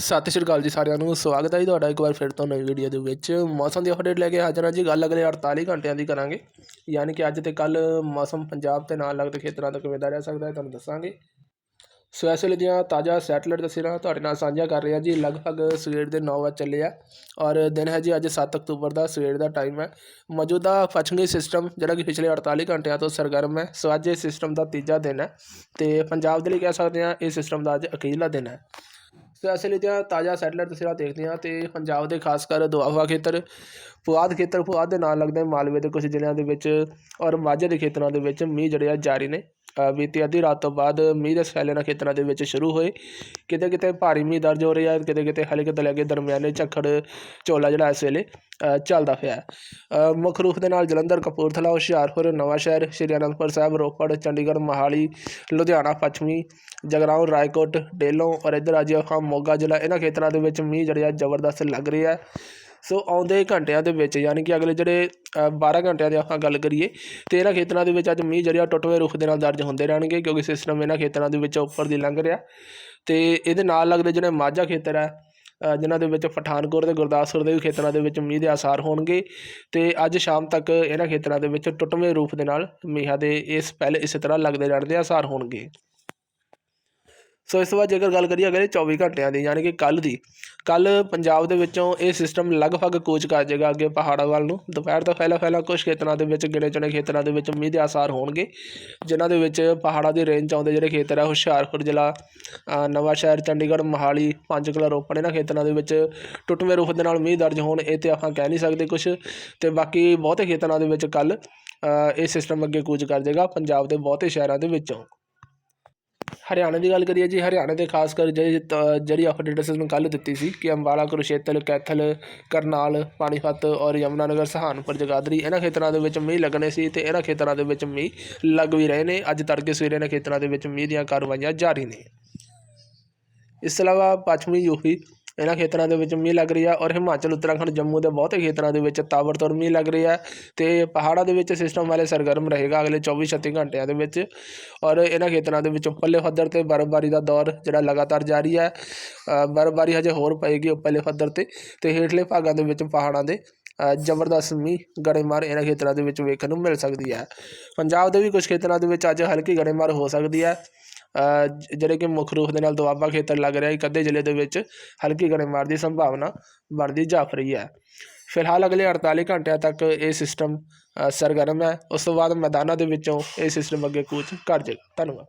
ਸਤਿ ਸ਼੍ਰੀ ਅਕਾਲ ਜੀ ਸਾਰਿਆਂ ਨੂੰ, ਸਵਾਗਤ ਹੈ ਜੀ ਤੁਹਾਡਾ ਇੱਕ ਵਾਰ ਫਿਰ ਤੋਂ ਨਵੀਂ ਵੀਡੀਓ ਦੇ ਵਿੱਚ। ਮੌਸਮ ਦੀ ਅਪਡੇਟ ਲੈ ਕੇ ਹਾਜ਼ਰ ਹਾਂ ਜੀ, ਗੱਲ ਅਗਲੇ 48 ਘੰਟਿਆਂ ਦੀ ਕਰਾਂਗੇ। ਯਾਨੀ ਕਿ ਅੱਜ ਤੇ ਕੱਲ ਮੌਸਮ ਪੰਜਾਬ ਤੇ ਨਾਲ ਲੱਗਦੇ ਖੇਤਰਾਂ ਤੋਂ ਕਿਵੇਂ ਦਾ ਰਹਿ ਸਕਦਾ ਹੈ, ਤੁਹਾਨੂੰ ਦੱਸਾਂਗੇ। ਸੋ ਇਸ ਵੇਲੇ ਦੀਆਂ ਤਾਜ਼ਾ ਸੈਟਲਾਈਟ ਤਸਵੀਰਾਂ ਤੁਹਾਡੇ ਨਾਲ ਸਾਂਝਾ ਕਰ ਰਹੇ ਹਾਂ ਜੀ। ਲਗਭਗ ਸਵੇਰ ਦੇ 9 ਵਜੇ ਚੱਲੇ ਆ ਔਰ ਦਿਨ ਹੈ ਜੀ ਅੱਜ 7 ਅਕਤੂਬਰ ਦਾ, ਸਵੇਰ ਦਾ ਟਾਈਮ ਹੈ। ਮੌਜੂਦਾ ਪੱਛਮੀ ਸਿਸਟਮ ਜਿਹੜਾ ਕਿ ਪਿਛਲੇ 48 ਘੰਟਿਆਂ ਤੋਂ ਸਰਗਰਮ ਹੈ। ਸੋ ਅੱਜ ਇਹ ਸਿਸਟਮ ਦਾ ਤੀਜਾ ਦਿਨ ਹੈ ਤੇ ਪੰਜਾਬ ਦੇ ਲਈ ਕਹਿ ਸਕਦੇ ਹਾਂ ਇਹ ਸਿਸਟਮ ਦਾ ਅੱਜ ਅਕੀਲਾ ਦਿਨ ਹੈ। ਸੋ ਇਸ ਲਈ ਦੀਆਂ ਤਾਜ਼ਾ ਸੈਟਲਾਈਟ ਤਸਵੀਰਾਂ ਦੇਖਦੇ ਹਾਂ ਤੇ ਪੰਜਾਬ ਦੇ ਖਾਸ ਕਰ ਦੁਆਬਾ ਖੇਤਰ, ਪੁਆਧ ਖੇਤਰ, ਪੁਆਧ ਦੇ ਨਾਲ ਲੱਗਦੇ ਮਾਲਵੇ ਦੇ ਕੁਝ ਜ਼ਿਲ੍ਹਿਆਂ ਦੇ ਵਿੱਚ ਔਰ ਮਾਝੇ ਦੇ ਖੇਤਰਾਂ ਦੇ ਵਿੱਚ ਮੀਂਹ ਜਿਹੜੇ ਆ ਜਾਰੀ ਨੇ। ਬੀਤੀ ਅੱਧੀ ਰਾਤ ਤੋਂ ਬਾਅਦ ਮੀਂਹ ਦੇ ਸੈਲੇ ਨਾਲ ਖੇਤਰਾਂ ਦੇ ਵਿੱਚ ਸ਼ੁਰੂ ਹੋਏ ਕਿਤੇ ਕਿਤੇ ਭਾਰੀ ਮੀਂਹ ਦਰਜ ਹੋ ਰਿਹਾ ਕਿਤੇ ਕਿਤੇ ਹਲਕੇ ਤੋਂ ਲੈ ਕੇ ਦਰਮਿਆਨੇ ਝੱਖੜ ਝੋਲਾ ਜਿਹੜਾ ਇਸ ਵੇਲੇ ਚੱਲਦਾ ਹੋਇਆ ਹੈ। ਮੁੱਖ ਰੂਪ ਦੇ ਨਾਲ ਜਲੰਧਰ, ਕਪੂਰਥਲਾ, ਹੁਸ਼ਿਆਰਪੁਰ, ਨਵਾਂਸ਼ਹਿਰ ਸ਼੍ਰੀ ਅਨੰਦਪੁਰ ਸਾਹਿਬ, ਰੋਪੜ, ਚੰਡੀਗੜ੍ਹ, ਮੋਹਾਲੀ, ਲੁਧਿਆਣਾ, ਪੱਛਮੀ, ਜਗਰਾਉਂ, ਰਾਏਕੋਟ, ਡੇਲੋਂ ਔਰ ਇੱਧਰ ਆ ਜਿਹਾ ਮੋਗਾ ਜ਼ਿਲ੍ਹਾ, ਇਹਨਾਂ ਖੇਤਰਾਂ ਦੇ ਵਿੱਚ ਮੀਂਹ ਜਿਹੜੇ ਆ ਜ਼ਬਰਦਸਤ ਲੱਗ ਰਿਹਾ ਹੈ ਸੋ ਆਉਂਦੇ ਘੰਟਿਆਂ ਦੇ ਵਿੱਚ ਯਾਨੀ ਕਿ ਅਗਲੇ ਜਿਹੜੇ ਅ, 12 ਘੰਟਿਆਂ ਦੀ ਆਪਾਂ ਗੱਲ ਕਰੀਏ ਤੇ ਇਹਨਾਂ ਖੇਤਰਾਂ ਦੇ ਵਿੱਚ ਅੱਜ ਮੀਂਹ ਜਿਹੜਾ ਟੁੱਟਵੇਂ ਰੁੱਖ ਦੇ ਨਾਲ ਦਰਜ ਹੁੰਦੇ ਰਹਿਣਗੇ ਕਿਉਂਕਿ ਸਿਸਟਮ ਇਹਨਾਂ ਖੇਤਰਾਂ ਦੇ ਵਿੱਚ ਉੱਪਰ ਦੀ ਲੰਘ ਰਿਹਾ। ਤੇ ਇਹਦੇ ਨਾਲ ਲੱਗਦੇ ਜਿਹੜੇ ਮਾਝਾ ਖੇਤਰ ਹੈ ਅ, ਜਿਨ੍ਹਾਂ ਦੇ ਵਿੱਚ ਪਠਾਨਕੋਟ ਤੇ ਗੁਰਦਾਸਪੁਰ ਦੇ ਵੀ ਖੇਤਰਾਂ ਦੇ ਵਿੱਚ ਮੀਂਹ ਦੇ ਆਸਾਰ ਹੋਣਗੇ ਤੇ ਅੱਜ ਸ਼ਾਮ ਤੱਕ ਇਹਨਾਂ ਖੇਤਰਾਂ ਦੇ ਵਿੱਚ ਟੁੱਟਵੇਂ ਰੂਪ ਦੇ ਨਾਲ ਮੀਂਹਾਂ ਦੇ ਇਸ ਪਹਿਲੇ ਇਸੇ ਤਰ੍ਹਾਂ ਲੱਗਦੇ ਰਹਿਣ ਦੇ ਆਸਾਰ ਹੋਣਗੇ। ਸੋ ਇਸ ਤੋਂ ਬਾਅਦ ਜੇਕਰ ਗੱਲ ਕਰੀਏ ਅਗਲੇ 24 ਘੰਟਿਆਂ ਦੀ ਯਾਨੀ ਕਿ ਕੱਲ ਦੀ ਕੱਲ ਪੰਜਾਬ ਦੇ ਵਿੱਚੋਂ ਇਹ ਸਿਸਟਮ ਲਗਭਗ ਕੂਚ ਕਰ ਜਾਏਗਾ ਅੱਗੇ ਪਹਾੜਾਂ ਵੱਲ ਨੂੰ। ਦੁਪਹਿਰ ਤੋਂ ਪਹਿਲਾਂ ਪਹਿਲਾਂ ਕੁਝ ਖੇਤਰਾਂ ਦੇ ਵਿੱਚ ਗਿਣੇ ਚੁਣੇ ਖੇਤਰਾਂ ਦੇ ਵਿੱਚ ਮੀਂਹ ਦੇ ਆਸਾਰ ਹੋਣਗੇ ਜਿਨ੍ਹਾਂ ਦੇ ਵਿੱਚ ਪਹਾੜਾਂ ਦੀ ਰੇਂਜ 'ਚ ਆਉਂਦੇ ਜਿਹੜੇ ਖੇਤਰ ਆ ਹੁਸ਼ਿਆਰਪੁਰ ਜ਼ਿਲ੍ਹਾ ਅ, ਨਵਾਂ ਸ਼ਹਿਰ ਚੰਡੀਗੜ੍ਹ ਮੋਹਾਲੀ ਪੰਚਕੂਲਾ ਰੋਪੜ ਇਹਨਾਂ ਖੇਤਰਾਂ ਦੇ ਵਿੱਚ ਟੁੱਟਵੇਂ ਰੁੱਖ ਦੇ ਨਾਲ ਮੀਂਹ ਦਰਜ ਹੋਣ ਇਹ ਤੇ ਆਪਾਂ ਕਹਿ ਨਹੀਂ ਸਕਦੇ ਕੁਝ ਤੇ ਬਾਕੀ ਬਹੁਤੇ ਖੇਤਰਾਂ ਦੇ ਵਿੱਚ ਕੱਲ ਇਹ ਸਿਸਟਮ ਅੱਗੇ ਕੂਚ ਕਰ ਜਾਏਗਾ ਪੰਜਾਬ ਦੇ ਬਹੁਤੇ ਸ਼ਹਿਰਾਂ ਦੇ ਵਿੱਚੋਂ। ਹਰਿਆਣਾ ਦੀ ਗੱਲ ਕਰੀਏ ਜੀ, ਹਰਿਆਣਾ ਦੇ ਖਾਸ ਕਰ ਜਿਹੜੀ ਜਿਹੜੀ ਅਪਡੇਟ ਅਸੀਂ ਨੂੰ ਕੱਲ੍ਹ ਦਿੱਤੀ ਸੀ ਕਿ ਅੰਬਾਲਾ ਕੁਰੂਸ਼ੇਤਰ ਕੈਥਲ, ਕਰਨਾਲ, ਪਾਣੀਪਤ ਔਰ ਯਮੁਨਾਨਗਰ ਸਹਾਨਪੁਰ ਜਗਾਦਰੀ, ਇਹਨਾਂ ਖੇਤਰਾਂ ਦੇ ਵਿੱਚ ਮੀਂਹ ਲੱਗਣੇ ਸੀ ਤੇ ਇਹਨਾਂ ਖੇਤਰਾਂ ਦੇ ਵਿੱਚ ਮੀਂਹ ਲੱਗ ਵੀ ਰਹੇ ਨੇ। ਅੱਜ ਤੜਕੇ ਸਵੇਰੇ ਇਹਨਾਂ ਖੇਤਰਾਂ ਦੇ ਵਿੱਚ ਮੀਂਹ ਦੀਆਂ ਕਾਰਵਾਈਆਂ ਜਾਰੀ ਨੇ। ਇਸ ਤੋਂ ਇਲਾਵਾ ਪੱਛਮੀ ਯੂਪੀ ਇਹਨਾਂ ਖੇਤਰਾਂ ਦੇ ਵਿੱਚ ਮੀਂਹ ਲੱਗ ਰਹੀ ਹੈ ਔਰ ਹਿਮਾਚਲ, ਉੱਤਰਾਖੰਡ, ਜੰਮੂ ਦੇ ਬਹੁਤੇ ਖੇਤਰਾਂ ਦੇ ਵਿੱਚ ਤਾਬੜਤੋੜ ਮੀਂਹ ਲੱਗ ਰਹੀ ਹੈ ਤੇ ਪਹਾੜਾਂ ਦੇ ਵਿੱਚ ਸਿਸਟਮ ਵਾਲੇ ਸਰਗਰਮ ਰਹੇਗਾ ਅਗਲੇ 24 36 ਘੰਟਿਆਂ ਦੇ ਵਿੱਚ ਔਰ ਇਹਨਾਂ ਖੇਤਰਾਂ ਦੇ ਵਿੱਚ ਉੱਪਰਲੇ ਪੱਧਰ ਤੇ ਬਰਫ਼ਬਾਰੀ ਦਾ ਦੌਰ ਜਿਹੜਾ ਲਗਾਤਾਰ ਜਾਰੀ ਹੈ ਬਰਫ਼ਬਾਰੀ ਹਜੇ ਹੋਰ ਪਏਗੀ ਉੱਪਰਲੇ ਪੱਧਰ ਤੇ ਤੇ ਹੇਠਲੇ ਭਾਗਾਂ ਦੇ ਵਿੱਚ ਪਹਾੜਾਂ ਦੇ ਜ਼ਬਰਦਸਤ ਮੀਂਹ, ਗੜੇਮਾਰ ਇਹਨਾਂ ਖੇਤਰਾਂ ਦੇ ਵਿੱਚ ਵੇਖਣ ਨੂੰ ਮਿਲ ਸਕਦੀ ਹੈ ਪੰਜਾਬ ਦੇ ਵੀ ਕੁਝ ਖੇਤਰਾਂ ਦੇ ਵਿੱਚ ਅੱਜ ਹਲਕੀ ਗੜੇਮਾਰ ਹੋ ਸਕਦੀ ਹੈ ਜਿਹੜੇ ਕਿ ਮੁੱਖ ਰੂਪ ਦੇ ਨਾਲ ਦੁਆਬਾ ਖੇਤਰ ਲੱਗ ਰਿਹਾ ਇੱਕ ਅੱਧੇ ਜ਼ਿਲ੍ਹੇ ਦੇ ਵਿੱਚ ਹਲਕੀ ਗੜੇਮਾਰ ਦੀ ਸੰਭਾਵਨਾ ਬਣਦੀ ਜਾਪ ਰਹੀ ਹੈ। ਫਿਲਹਾਲ ਅਗਲੇ 48 ਘੰਟਿਆਂ ਤੱਕ ਇਹ ਸਿਸਟਮ ਸਰਗਰਮ ਹੈ। ਉਸ ਤੋਂ ਬਾਅਦ ਮੈਦਾਨਾਂ ਦੇ ਵਿੱਚੋਂ ਇਹ ਸਿਸਟਮ ਅੱਗੇ ਕੂਚ ਕਰ ਜਾਏਗਾ ਧੰਨਵਾਦ।